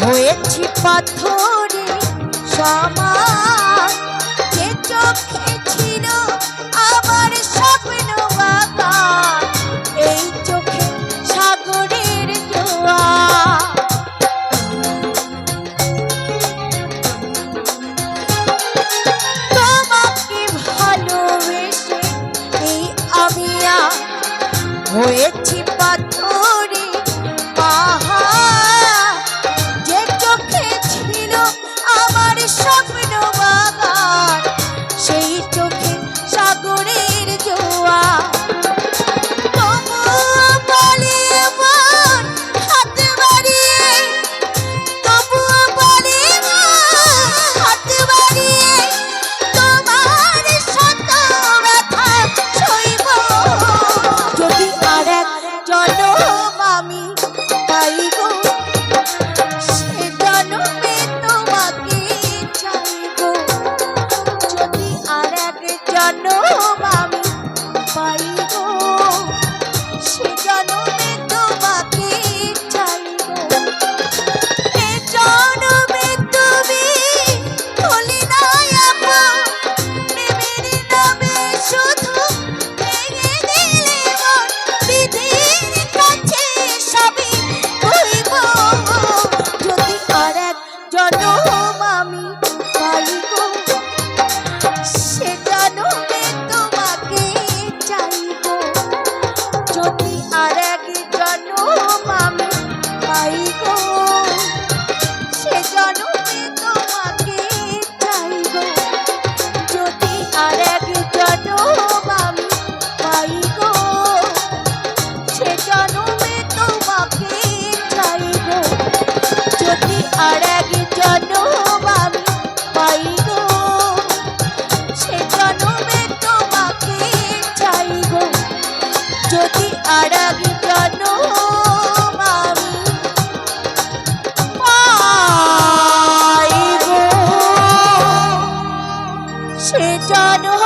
হয়েছি পাথরে সমা কে চোখে জনম জন